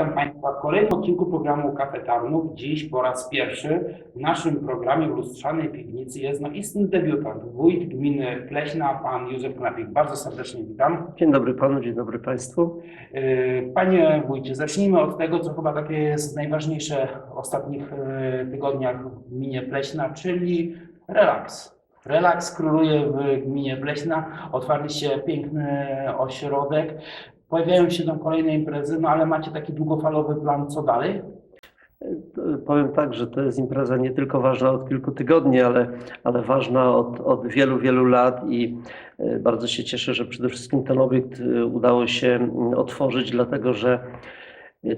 Witam Państwa w kolejnym odcinku programu Kafe Tarnów. Dziś po raz pierwszy w naszym programie w Lustrzanej Piwnicy jest no istny debiutant, wójt gminy Pleśna, pan Józef Knapik. Bardzo serdecznie witam. Dzień dobry panu, dzień dobry państwu. Yy, Panie wójcie, zacznijmy od tego, co chyba takie jest najważniejsze w ostatnich yy, tygodniach w gminie Pleśna, czyli relaks. Relaks króluje w gminie Pleśna. Otwarliście piękny ośrodek. Pojawiają się tam kolejne imprezy, no ale macie taki długofalowy plan, co dalej? E, Powiem tak, że to jest impreza nie tylko ważna od kilku tygodni, ale, ale ważna od, od wielu, wielu lat i e, bardzo się cieszę, że przede wszystkim ten obiekt e, udało się otworzyć, dlatego że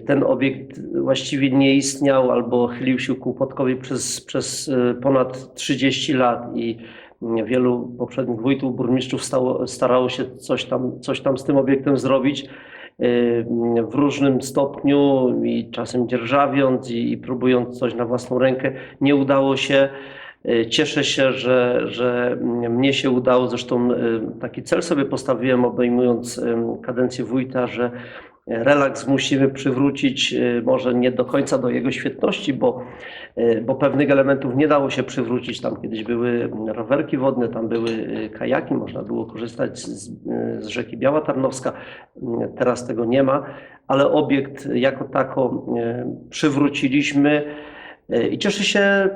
ten obiekt właściwie nie istniał albo chylił się ku upadkowi przez, przez ponad 30 lat i wielu poprzednich wójtów, burmistrzów stało, starało się coś tam, coś tam z tym obiektem zrobić y, w różnym stopniu i czasem dzierżawiąc i, i próbując coś na własną rękę. Nie udało się. Y, Cieszę się, że, że mnie się udało. Zresztą y, taki cel sobie postawiłem, obejmując kadencję wójta, że relaks musimy przywrócić, y, może nie do końca do jego świetności, bo, y, bo pewnych elementów nie dało się przywrócić. Tam kiedyś były rowerki wodne, tam były y, kajaki, można było korzystać z, z rzeki Biała Tarnowska. Teraz tego nie ma, ale obiekt jako tako przywróciliśmy. I cieszy się,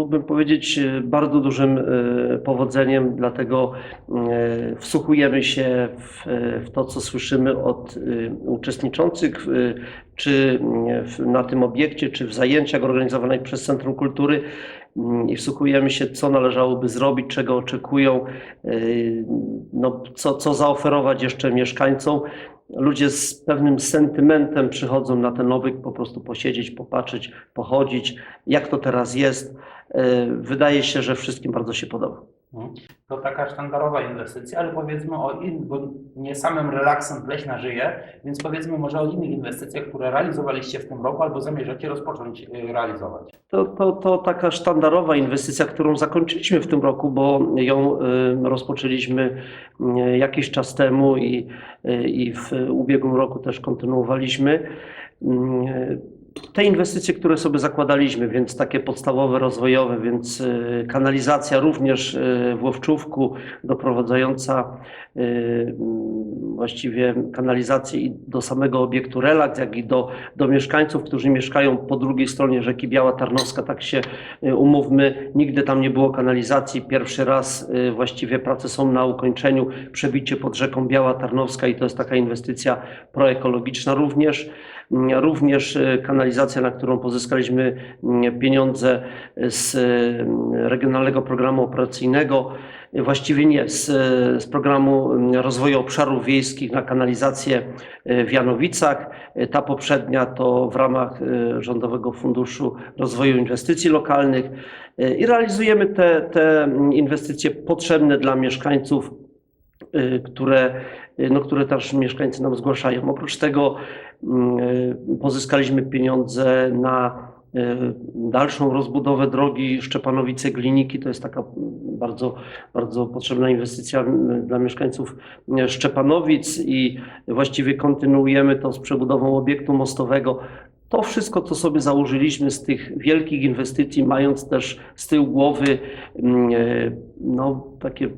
mógłbym powiedzieć, y, bardzo dużym y, powodzeniem, dlatego y, wsłuchujemy się w, w to, co słyszymy od uczestniczących, czy w, na tym obiekcie, czy w zajęciach organizowanych przez Centrum Kultury mm, i wsłuchujemy się, co należałoby zrobić, czego oczekują, no, co, co zaoferować jeszcze mieszkańcom. Ludzie z pewnym sentymentem przychodzą na ten obiekt, po prostu posiedzieć, popatrzeć, pochodzić, jak to teraz jest. Y, Wydaje się, że wszystkim bardzo się podoba. Mhm. To taka sztandarowa inwestycja, ale powiedzmy o innych, bo nie samym relaksem Pleśna żyje, więc powiedzmy może o innych inwestycjach, które realizowaliście w tym roku albo zamierzacie rozpocząć y, realizować. To, to, to taka sztandarowa inwestycja, którą zakończyliśmy w tym roku, bo ją y, rozpoczęliśmy jakiś czas temu i, i w ubiegłym roku też kontynuowaliśmy. Te inwestycje, które sobie zakładaliśmy, więc takie podstawowe, rozwojowe, więc y, kanalizacja również y, w Łowczówku doprowadzająca y, mm, właściwie kanalizację i do samego obiektu relaks, jak i do, do mieszkańców, którzy mieszkają po drugiej stronie rzeki Biała Tarnowska, tak się umówmy, nigdy tam nie było kanalizacji. Pierwszy raz właściwie prace są na ukończeniu, przebicie pod rzeką Biała Tarnowska i to jest taka inwestycja proekologiczna również. Również y, kanalizacja, na którą pozyskaliśmy mm, pieniądze z y, Regionalnego Programu Operacyjnego, właściwie nie, z, z Programu mm, Rozwoju Obszarów Wiejskich na kanalizację w Janowicach. Ta poprzednia to w ramach Rządowego Funduszu Rozwoju Inwestycji Lokalnych i realizujemy te, te mm, inwestycje potrzebne dla mieszkańców które, no, które też mieszkańcy nam zgłaszają. Oprócz tego mm, y, pozyskaliśmy pieniądze na y, dalszą rozbudowę drogi Szczepanowice-Gliniki. To jest taka mm, bardzo, bardzo potrzebna inwestycja mm, dla mieszkańców y, Szczepanowic i właściwie kontynuujemy to z przebudową obiektu mostowego. To wszystko, co sobie założyliśmy z tych wielkich inwestycji, mając też z tyłu głowy mm, e, no, takie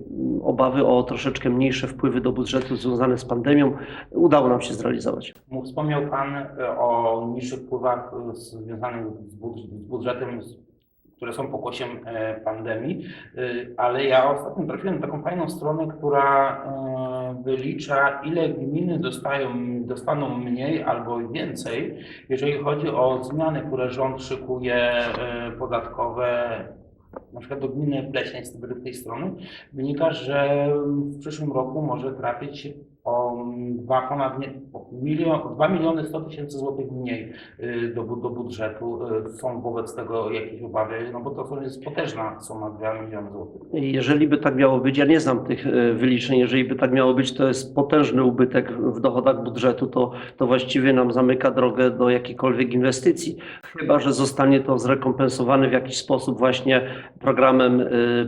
obawy o troszeczkę mniejsze wpływy do budżetu związane z pandemią, udało nam się zrealizować. Wspomniał Pan y, o niższych wpływach y, związanych z budżetem, z- które są pokłosiem e, pandemii, y, ale ja ostatnio trafiłem na taką fajną stronę, która e, wylicza, ile gminy dostają, dostaną mniej albo więcej, jeżeli chodzi o zmiany, które rząd szykuje e, podatkowe na przykład do gminy Pleśnej z tej- strony, wynika, że w przyszłym roku może trafić dwa ponad nie, milion, 2 miliony 100 tysięcy złotych mniej y, do, do budżetu. Y, Są wobec tego jakieś obawy, no bo to jest potężna suma 2 miliony złotych. Jeżeli by tak miało być, ja nie znam tych e, wyliczeń, jeżeli by tak miało być, to jest potężny ubytek w dochodach budżetu, to, to właściwie nam zamyka drogę do jakiejkolwiek inwestycji. Chyba, że zostanie to zrekompensowane w jakiś sposób właśnie programem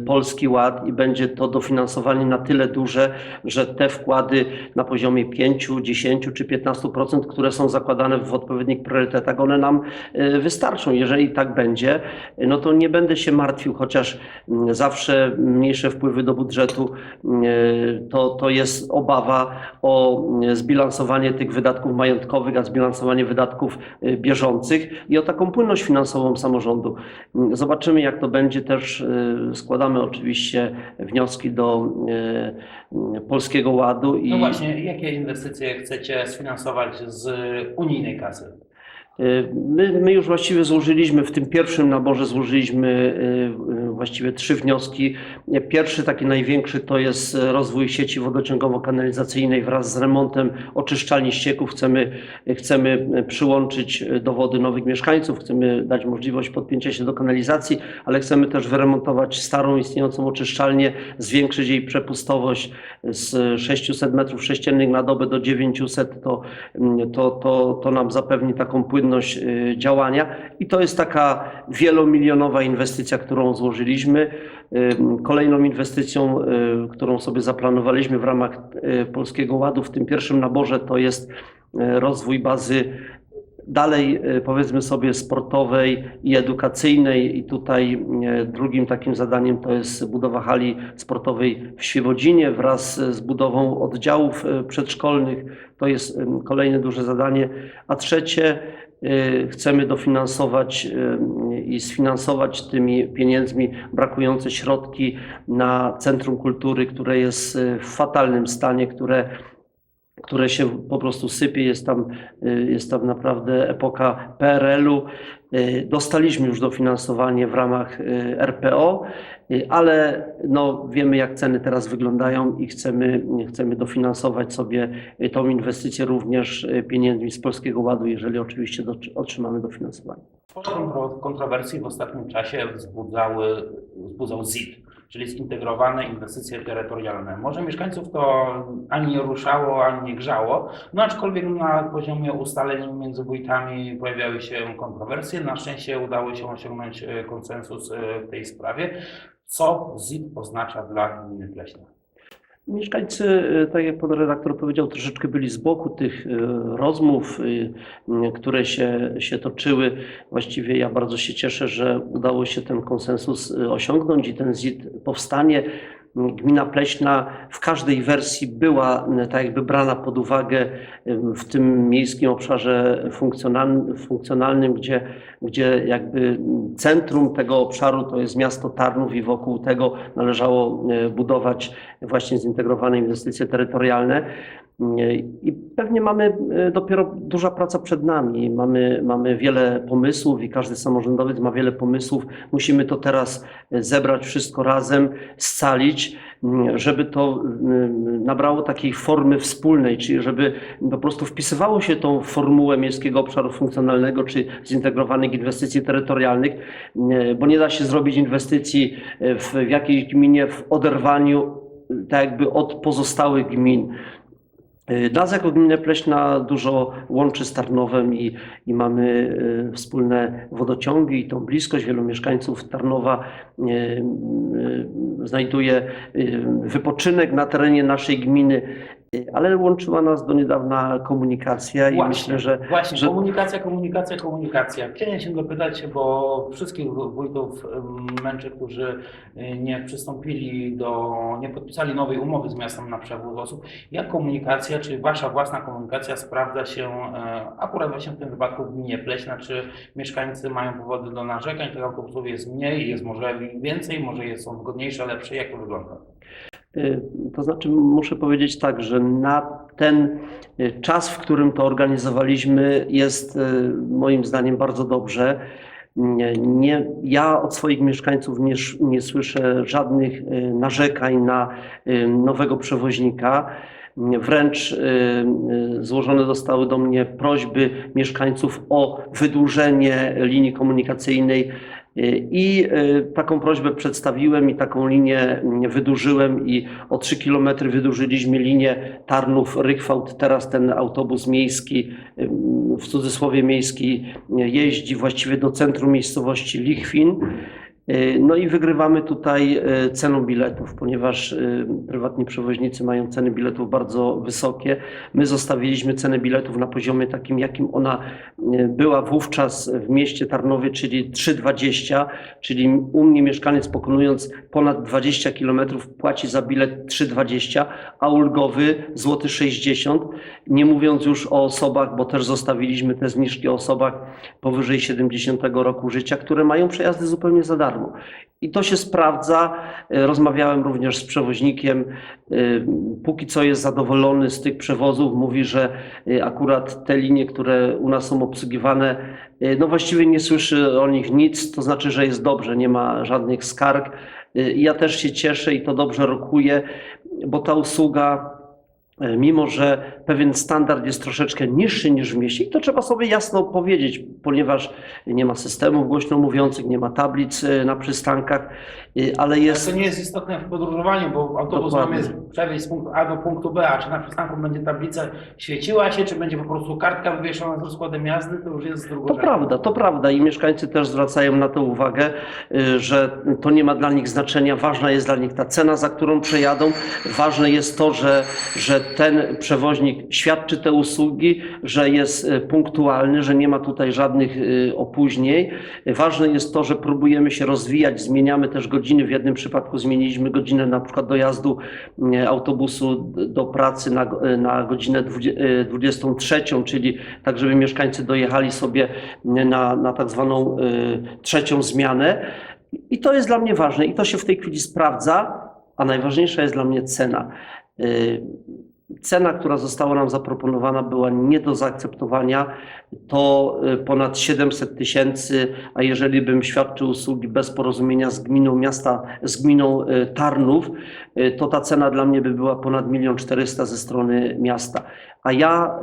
Polski Ład i będzie to dofinansowanie na tyle duże, że te wkłady na poziomie 5, 10 czy 10-15%, które są zakładane w odpowiednich priorytetach, one nam y, wystarczą. Jeżeli tak będzie, no to nie będę się martwił, chociaż mm, zawsze mniejsze wpływy do budżetu y, to, to jest obawa o y, zbilansowanie tych wydatków majątkowych, a zbilansowanie wydatków bieżących i o taką płynność finansową samorządu. Mm, Zobaczymy, jak to będzie. Też składamy oczywiście wnioski do Polskiego Ładu i No właśnie, jakie inwestycje chcecie sfinansować z unijnej kasy? Y, My, my już właściwie złożyliśmy, w tym pierwszym naborze złożyliśmy y, właściwie trzy wnioski. Pierwszy, taki największy, to jest rozwój sieci wodociągowo-kanalizacyjnej wraz z remontem oczyszczalni ścieków. Chcemy, chcemy przyłączyć do wody nowych mieszkańców, chcemy dać możliwość podpięcia się do kanalizacji, ale chcemy też wyremontować starą istniejącą oczyszczalnię, zwiększyć jej przepustowość z 600 metrów sześciennych na dobę do 900. To, to, to, to nam zapewni taką płynność działania i to jest taka wielomilionowa inwestycja, którą złożyliśmy. Y, Kolejną inwestycją, y, którą sobie zaplanowaliśmy w ramach y, Polskiego Ładu w tym pierwszym naborze to jest rozwój bazy dalej powiedzmy sobie sportowej i edukacyjnej i tutaj drugim takim zadaniem to jest budowa hali sportowej w Świebodzinie wraz z budową oddziałów przedszkolnych. To jest kolejne duże zadanie. A trzecie chcemy dofinansować i sfinansować tymi pieniędzmi brakujące środki na Centrum Kultury, które jest y, w fatalnym stanie, które które się po prostu sypie. Jest tam, y, jest tam naprawdę epoka PRL-u. Y, Dostaliśmy już dofinansowanie w ramach y, RPO, y, ale no, wiemy, jak ceny teraz wyglądają i chcemy, chcemy dofinansować sobie tą inwestycję również pieniędzmi z Polskiego Ładu, jeżeli oczywiście do, otrzymamy dofinansowanie. Sporo kontro- kontrowersji w ostatnim czasie wzbudzały, wzbudzał ZIT, czyli zintegrowane inwestycje terytorialne. Może mieszkańców to ani nie ruszało, ani nie grzało, no aczkolwiek na poziomie ustaleń między wójtami pojawiały się kontrowersje. Na szczęście udało się osiągnąć e, konsensus e, w tej sprawie. Co ZIT oznacza dla gminy Pleśna? Mieszkańcy, y, tak jak pan redaktor powiedział, troszeczkę byli z boku tych y, rozmów, y, które się, się toczyły. Właściwie ja bardzo się cieszę, że udało się ten konsensus osiągnąć i ten ZIT powstanie. Gmina Pleśna w każdej wersji była y, tak jakby brana pod uwagę y, w tym miejskim obszarze funkcjonalnym, gdzie, gdzie jakby centrum tego obszaru to jest miasto Tarnów i wokół tego należało y, budować właśnie zintegrowane inwestycje terytorialne. I pewnie mamy e, dopiero duża praca przed nami. Mamy, mamy wiele pomysłów i każdy samorządowiec ma wiele pomysłów. Musimy to teraz e, zebrać wszystko razem, scalić, żeby to nabrało takiej formy wspólnej, czyli żeby po prostu wpisywało się tą formułę Miejskiego Obszaru Funkcjonalnego czy zintegrowanych inwestycji terytorialnych, bo nie da się zrobić inwestycji e, w jakiejś gminie w oderwaniu tak jakby od pozostałych gmin. Y, Nas jako gminę Pleśna dużo łączy z Tarnowem i, i mamy y, wspólne wodociągi i tą bliskość. Wielu mieszkańców Tarnowa y, y, znajduje y, wypoczynek na terenie naszej gminy, y, ale łączyła nas do niedawna komunikacja i myślę, że Właśnie, że- komunikacja, komunikacja, komunikacja. Chciałem się dopytać, bo wszystkich wójtów em, męczę, którzy y, nie przystąpili do, nie podpisali nowej umowy z miastem na przewóz osób. Jak komunikacja, czy wasza własna komunikacja sprawdza się e, akurat właśnie w tym wypadku w gminie Pleśna? Czy mieszkańcy mają powody do narzekań, tych autobusów jest mniej, jest może więcej, może jest, są wygodniejsze, lepsze? Jak to wygląda? Y, To znaczy, muszę powiedzieć tak, że na ten y, czas, w którym to organizowaliśmy, jest y, moim zdaniem bardzo dobrze. Nie, ja od swoich mieszkańców nie, nie słyszę żadnych narzekań na nowego przewoźnika. Wręcz złożone zostały do mnie prośby mieszkańców o wydłużenie linii komunikacyjnej i y, taką prośbę przedstawiłem i taką linię mm, wydłużyłem i o 3 km wydłużyliśmy linię Tarnów-Rychwałt. Teraz ten autobus miejski, y, w cudzysłowie miejski, jeździ właściwie do centrum miejscowości Lichwin. Y, No i wygrywamy tutaj y, ceną biletów, ponieważ y, prywatni przewoźnicy mają ceny biletów bardzo wysokie. My zostawiliśmy cenę biletów na poziomie takim, jakim ona była wówczas w mieście Tarnowie, czyli 3,20, czyli u mnie mieszkaniec pokonując ponad 20 km płaci za bilet 3,20, a ulgowy złoty 60, nie mówiąc już o osobach, bo też zostawiliśmy te zniżki o osobach powyżej 70 roku życia, które mają przejazdy zupełnie za darmo. I to się sprawdza. E, Rozmawiałem również z przewoźnikiem. E, Póki co jest zadowolony z tych przewozów. Mówi, że e, akurat te linie, które u nas są obsługiwane, no właściwie nie słyszy o nich nic. To znaczy, że jest dobrze, nie ma żadnych skarg. Ja też się cieszę i to dobrze rokuje, bo ta usługa mimo że pewien standard jest troszeczkę niższy niż w mieście, i to trzeba sobie jasno powiedzieć, ponieważ nie ma systemów głośno mówiących, nie ma tablic e, na przystankach, e, ale Jest... To nie jest istotne w podróżowaniu, bo autobus Dokładnie. mamy przewieźć z punktu A do punktu B, a czy na przystanku będzie tablica świeciła się, czy będzie po prostu kartka wywieszona z rozkładem jazdy, to już jest To drugorzędne. prawda, to prawda i mieszkańcy też zwracają na to uwagę, że to nie ma dla nich znaczenia. Ważna jest dla nich ta cena, za którą przejadą. Ważne jest to, że, że ten przewoźnik świadczy te usługi, że jest y, punktualny, że nie ma tutaj żadnych y, opóźnień. Ważne jest to, że próbujemy się rozwijać, zmieniamy też godziny. W jednym przypadku zmieniliśmy godzinę na przykład dojazdu y, autobusu do pracy na, na godzinę dwudzie- y, 23, czyli tak, żeby mieszkańcy dojechali sobie na, na tak zwaną trzecią zmianę. I to jest dla mnie ważne i to się w tej chwili sprawdza, a najważniejsza jest dla mnie cena. Cena, która została nam zaproponowana, była nie do zaakceptowania. To y, ponad 700 tysięcy, a jeżeli bym świadczył usługi bez porozumienia z gminą miasta, z gminą y, Tarnów, y, to ta cena dla mnie by była ponad 1 400 ze strony miasta. A ja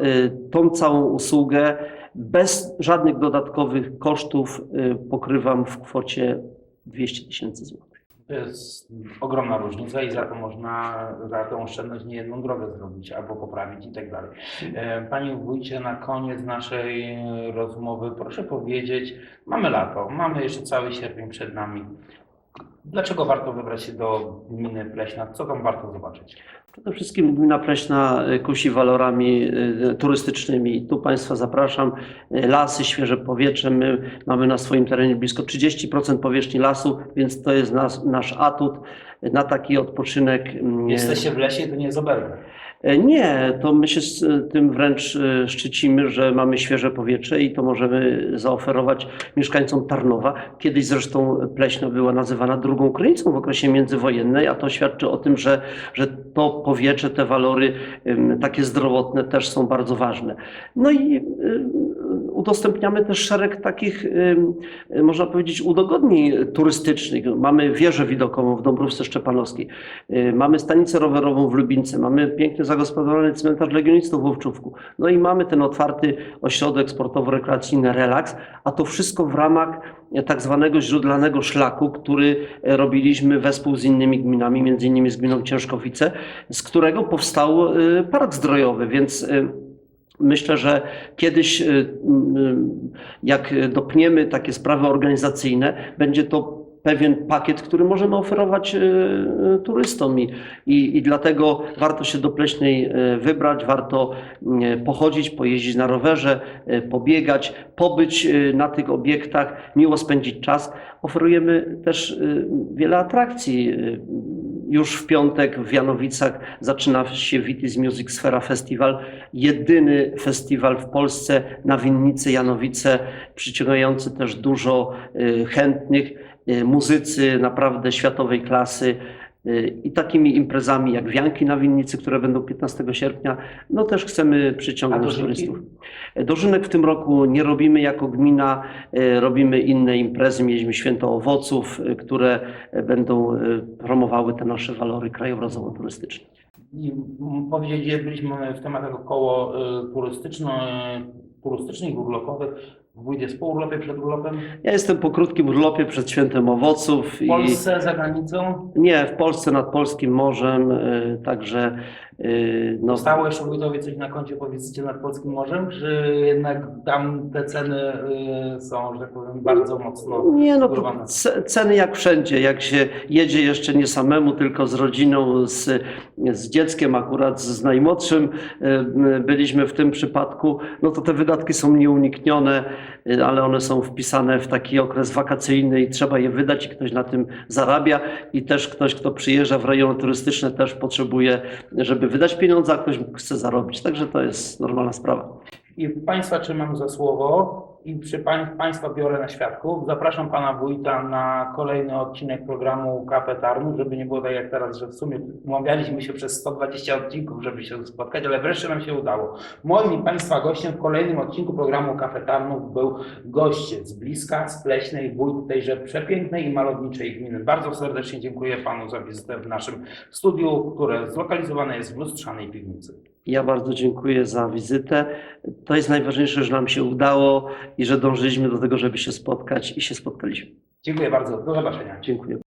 tą całą usługę bez żadnych dodatkowych kosztów pokrywam w kwocie 200 tysięcy złotych. To jest ogromna różnica i za to można, za tę oszczędność nie jedną drogę zrobić albo poprawić i tak dalej. E, Panie wójcie, na koniec naszej rozmowy proszę powiedzieć, mamy lato, mamy jeszcze cały sierpień przed nami. Dlaczego warto wybrać się do gminy Pleśna? Co tam warto zobaczyć? Przede wszystkim gmina Pleśna y, kusi walorami y, turystycznymi. Tu Państwa zapraszam. Y, Lasy, świeże powietrze. My mamy na swoim terenie blisko 30% powierzchni lasu, więc to jest nas, nasz atut na taki odpoczynek. mm, Jesteście w lesie, to nie jest oberga. E, Nie, to my się z e, tym wręcz e, szczycimy, że mamy świeże powietrze i to możemy zaoferować mieszkańcom Tarnowa. Kiedyś zresztą Pleśna była nazywana drugą krynicą w okresie międzywojennej, a to świadczy o tym, że, że to powietrze, te walory takie zdrowotne też są bardzo ważne. No i udostępniamy też szereg takich, em, można powiedzieć, udogodnień turystycznych. Mamy wieżę widokową w Dąbrówce Szczepanowskiej, y, mamy stanicę rowerową w Lubince, mamy pięknie zagospodarowany cmentarz legionistów w Łowczówku. No i mamy ten otwarty ośrodek sportowo-rekreacyjny Relaks, a to wszystko w ramach tak zwanego źródlanego szlaku, który e, robiliśmy wespół z innymi gminami, między innymi z gminą Ciężkowice, z którego powstał e, park zdrojowy, więc Myślę, że kiedyś, y, y, jak dopniemy takie sprawy organizacyjne, będzie to pewien pakiet, który możemy oferować y, turystom i, i, i dlatego warto się do Pleśnej wybrać, warto pochodzić, pojeździć na rowerze, pobiegać, pobyć na tych obiektach, miło spędzić czas. Oferujemy też y, wiele atrakcji. y, Już w piątek w Janowicach zaczyna się Vitis Music Sfera Festival, jedyny festiwal w Polsce na winnicy Janowice, przyciągający też dużo y, chętnych, muzycy naprawdę światowej klasy. Y, I takimi imprezami jak Wianki na Winnicy, które będą 15 sierpnia, no też chcemy przyciągnąć turystów. Dożynek w tym roku nie robimy jako gmina, y, robimy inne imprezy. Mieliśmy Święto Owoców, y, które będą promowały te nasze walory krajobrazowo-turystyczne. Powiedzieć, że byliśmy w tematach około turystyczno, turystycznych, urlopowych. Jest po urlopie, przed urlopem? Ja jestem po krótkim urlopie przed świętem owoców W i Polsce, za granicą? nie, w Polsce nad polskim morzem, y, także y, no, wójtowie coś na koncie po wizycie nad Polskim Morzem, czy jednak tam te ceny y, są, że tak powiem, bardzo mocno Nie, no to ceny jak wszędzie, jak się jedzie jeszcze nie samemu, tylko z rodziną, z, z dzieckiem, akurat z najmłodszym y, byliśmy w tym przypadku, no to te wydatki są nieuniknione, ale one są wpisane w taki okres wakacyjny i trzeba je wydać i ktoś na tym zarabia. I też ktoś, kto przyjeżdża w rejony turystyczne też potrzebuje, żeby wydać pieniądze, a ktoś chce zarobić, także to jest normalna sprawa. I Państwa trzymam za słowo i przy pań, Państwa biorę na świadków. Zapraszam Pana Wójta na kolejny odcinek programu Kafe Tarnów, żeby nie było tak jak teraz, że w sumie umawialiśmy się przez 120 odcinków, żeby się spotkać, ale wreszcie nam się udało. Moim Państwa gościem w kolejnym odcinku programu Kafe Tarnów był gość z bliska, z Pleśnej, wójt tejże przepięknej i malowniczej gminy. Bardzo serdecznie dziękuję Panu za wizytę w naszym studiu, które zlokalizowane jest w lustrzanej piwnicy. Ja bardzo dziękuję za wizytę. To jest najważniejsze, że nam się udało i że dążyliśmy do tego, żeby się spotkać i się spotkaliśmy. Dziękuję bardzo. Do zobaczenia. Dziękuję.